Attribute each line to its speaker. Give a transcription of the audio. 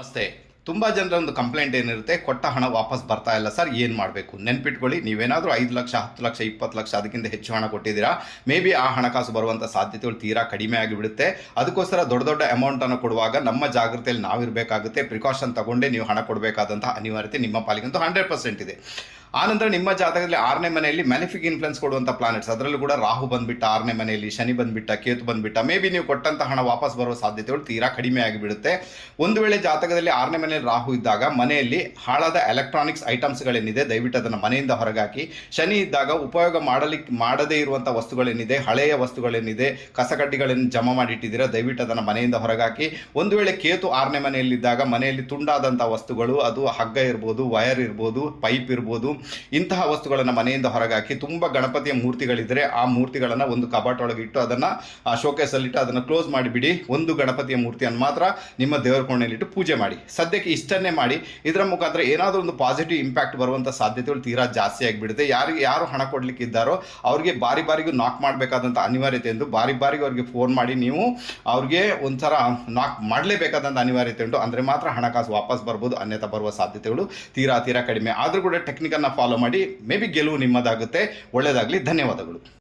Speaker 1: ನಮಸ್ತೆ ತುಂಬ ಜನರ ಒಂದು ಕಂಪ್ಲೇಂಟ್ ಏನಿರುತ್ತೆ, ಕೊಟ್ಟ ಹಣ ವಾಪಸ್ ಬರ್ತಾ ಇಲ್ಲ, ಸರ್, ಏನು ಮಾಡಬೇಕು? ನೆನ್ಪಿಟ್ಕೊಳ್ಳಿ, ನೀವೇನಾದರೂ ಐದು ಲಕ್ಷ, ಹತ್ತು ಲಕ್ಷ, ಇಪ್ಪತ್ತು ಲಕ್ಷ ಅದಕ್ಕಿಂತ ಹೆಚ್ಚು ಹಣ ಕೊಟ್ಟಿದ್ದೀರಾ? ಮೇ ಬಿ ಆ ಹಣಕಾಸು ಬರುವಂಥ ಸಾಧ್ಯತೆಗಳು ತೀರಾ ಕಡಿಮೆ ಆಗಿಬಿಡುತ್ತೆ. ಅದಕ್ಕೋಸ್ಕರ ದೊಡ್ಡ ದೊಡ್ಡ ಅಮೌಂಟನ್ನು ಕೊಡುವಾಗ ನಮ್ಮ ಜಾಗೃತಿಯಲ್ಲಿ ನಾವಿರಬೇಕಾಗುತ್ತೆ. ಪ್ರಿಕಾಷನ್ ತಗೊಂಡೇ ನೀವು ಹಣ ಕೊಡಬೇಕಾದಂಥ ಅನಿವಾರ್ಯತೆ ನಿಮ್ಮ ಪಾಲಿಗಂತೂ ಹಂಡ್ರೆಡ್ ಪರ್ಸೆಂಟ್ ಇದೆ. ಆನಂತರ ನಿಮ್ಮ ಜಾತಕದಲ್ಲಿ ಆರನೇ ಮನೆಯಲ್ಲಿ ಮ್ಯಾನಿಫಿಕ್ ಇನ್ಫ್ಲುಯೆನ್ಸ್ ಕೊಡುವಂಥ ಪ್ಲಾನೆಟ್ಸ್ ಅದರಲ್ಲೂ ಕೂಡ ರಾಹು ಬಂದ್ಬಿಟ್ಟ ಆರನೇ ಮನೆಯಲ್ಲಿ, ಶನಿ ಬಂದ್ಬಿಟ್ಟ, ಕೇತು ಬಂದ್ಬಿಟ್ಟ ಮೇ ಬಿ ನೀವು ಕೊಟ್ಟಂತ ಹಣ ವಾಪಸ್ ಬರುವ ಸಾಧ್ಯತೆಗಳು ತೀರಾ ಕಡಿಮೆ ಆಗಿಬಿಡುತ್ತೆ. ಒಂದು ವೇಳೆ ಜಾತಕದಲ್ಲಿ ಆರನೇ ಮನೆಯಲ್ಲಿ ರಾಹು ಇದ್ದಾಗ ಮನೆಯಲ್ಲಿ ಹಾಳಾದ ಎಲೆಕ್ಟ್ರಾನಿಕ್ಸ್ ಐಟಮ್ಸ್ಗಳೇನಿದೆ ದಯವಿಟ್ಟು ಅದನ್ನು ಮನೆಯಿಂದ ಹೊರಗಾಕಿ. ಶನಿ ಇದ್ದಾಗ ಉಪಯೋಗ ಮಾಡಲಿಕ್ಕೆ ಮಾಡದೇ ಇರುವಂಥ ವಸ್ತುಗಳೇನಿದೆ, ಹಳೆಯ ವಸ್ತುಗಳೇನಿದೆ ಕಸಕಡ್ಡಿಗಳನ್ನು ಜಮಾ ಮಾಡಿಟ್ಟಿದ್ದೀರಾ, ದಯವಿಟ್ಟು ಅದನ್ನು ಮನೆಯಿಂದ ಹೊರಗಾಕಿ. ಒಂದು ವೇಳೆ ಕೇತು ಆರನೇ ಮನೆಯಲ್ಲಿದ್ದಾಗ ಮನೆಯಲ್ಲಿ ತುಂಡಾದಂಥ ವಸ್ತುಗಳು, ಅದು ಹಗ್ಗ ಇರ್ಬೋದು ವಯರ್ ಇರ್ಬೋದು, ಪೈಪ್ ಇರ್ಬೋದು ಇಂತಹ ವಸ್ತುಗಳನ್ನು ಮನೆಯಿಂದ ಹೊರಗಾಕಿ ತುಂಬ ಗಣಪತಿಯ ಮೂರ್ತಿಗಳಿದ್ದರೆ ಆ ಮೂರ್ತಿಗಳನ್ನು ಒಂದು ಕಬಾಟೊಳಗೆ ಇಟ್ಟು ಅದನ್ನು ಆ ಶೋಕೇಸಲ್ಲಿಟ್ಟು ಅದನ್ನು ಕ್ಲೋಸ್ ಮಾಡಿಬಿಡಿ ಒಂದು ಗಣಪತಿಯ ಮೂರ್ತಿಯನ್ನು ಮಾತ್ರ ನಿಮ್ಮ ದೇವರ ಕೋಣೆಯಲ್ಲಿಟ್ಟು ಪೂಜೆ ಮಾಡಿ. ಸದ್ಯಕ್ಕೆ ಇಷ್ಟನ್ನೇ ಮಾಡಿ. ಇದರ ಮುಖಾಂತರ ಏನಾದರೂ ಒಂದು ಪಾಸಿಟಿವ್ ಇಂಪ್ಯಾಕ್ಟ್ ಬರುವಂಥ ಸಾಧ್ಯತೆಗಳು ತೀರಾ ಜಾಸ್ತಿ ಆಗಿಬಿಡುತ್ತೆ. ಯಾರಿಗೆ, ಯಾರು ಹಣ ಕೊಡಲಿಕ್ಕೆ ಇದ್ದಾರೋ ಅವ್ರಿಗೆ ಬಾರಿ ಬಾರಿಗೂ ನಾಕ್ ಮಾಡಬೇಕಾದಂಥ ಅನಿವಾರ್ಯತೆ ಎಂದು ಬಾರಿ ಬಾರಿಗೆ ಅವರಿಗೆ ಫೋನ್ ಮಾಡಿ ನೀವು ಅವ್ರಿಗೆ ಒಂಥರ ನಾಕ್ ಮಾಡಲೇಬೇಕಾದಂಥ ಅನಿವಾರ್ಯತೆ ಉಂಟು. ಅಂದರೆ ಮಾತ್ರ ಹಣಕಾಸು ವಾಪಸ್ ಬರ್ಬೋದು ಅನ್ಯತಾ ಬರುವ ಸಾಧ್ಯತೆಗಳು ತೀರಾ ತೀರಾ ಕಡಿಮೆ. ಆದರೂ ಕೂಡ ಟೆಕ್ನಿಕನ್ನು ಫಾಲೋ ಮಾಡಿ ಮೇ ಬಿ ಗೆಲುವು ನಿಮ್ಮದಾಗುತ್ತೆ. ಒಳ್ಳೆಯದಾಗಲಿ ಧನ್ಯವಾದಗಳು.